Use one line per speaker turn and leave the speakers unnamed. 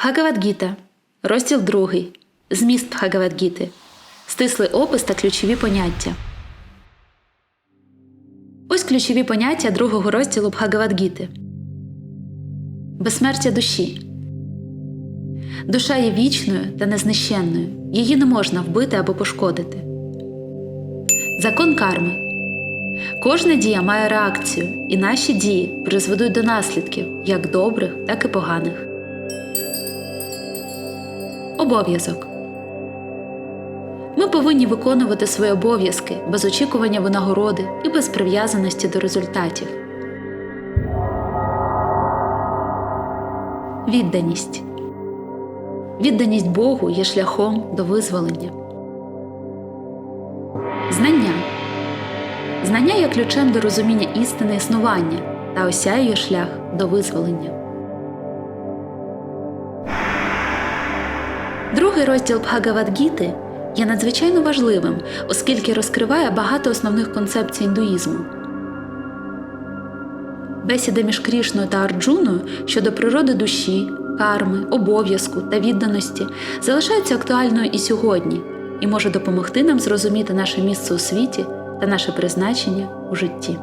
Бхагавадгіта, розділ 2. Зміст Бхагавадгіти. Стислий опис та ключові поняття. Ось ключові поняття другого розділу Бхагавадгіти. Безсмертя душі. Душа є вічною та незнищенною. Її не можна вбити або пошкодити. Закон карми. Кожна дія має реакцію, і наші дії призведуть до наслідків як добрих, так і поганих. Обов'язок. Ми повинні виконувати свої обов'язки без очікування винагороди і без прив'язаності до результатів. Відданість. Відданість Богу є шляхом до визволення. Знання. Знання є ключем до розуміння істини існування та осяює шлях до визволення. Другий розділ Бхагавадгіти є надзвичайно важливим, оскільки розкриває багато основних концепцій індуїзму. Бесіда між Крішною та Арджуною щодо природи душі, карми, обов'язку та відданості залишається актуальною і сьогодні і може допомогти нам зрозуміти наше місце у світі та наше призначення у житті.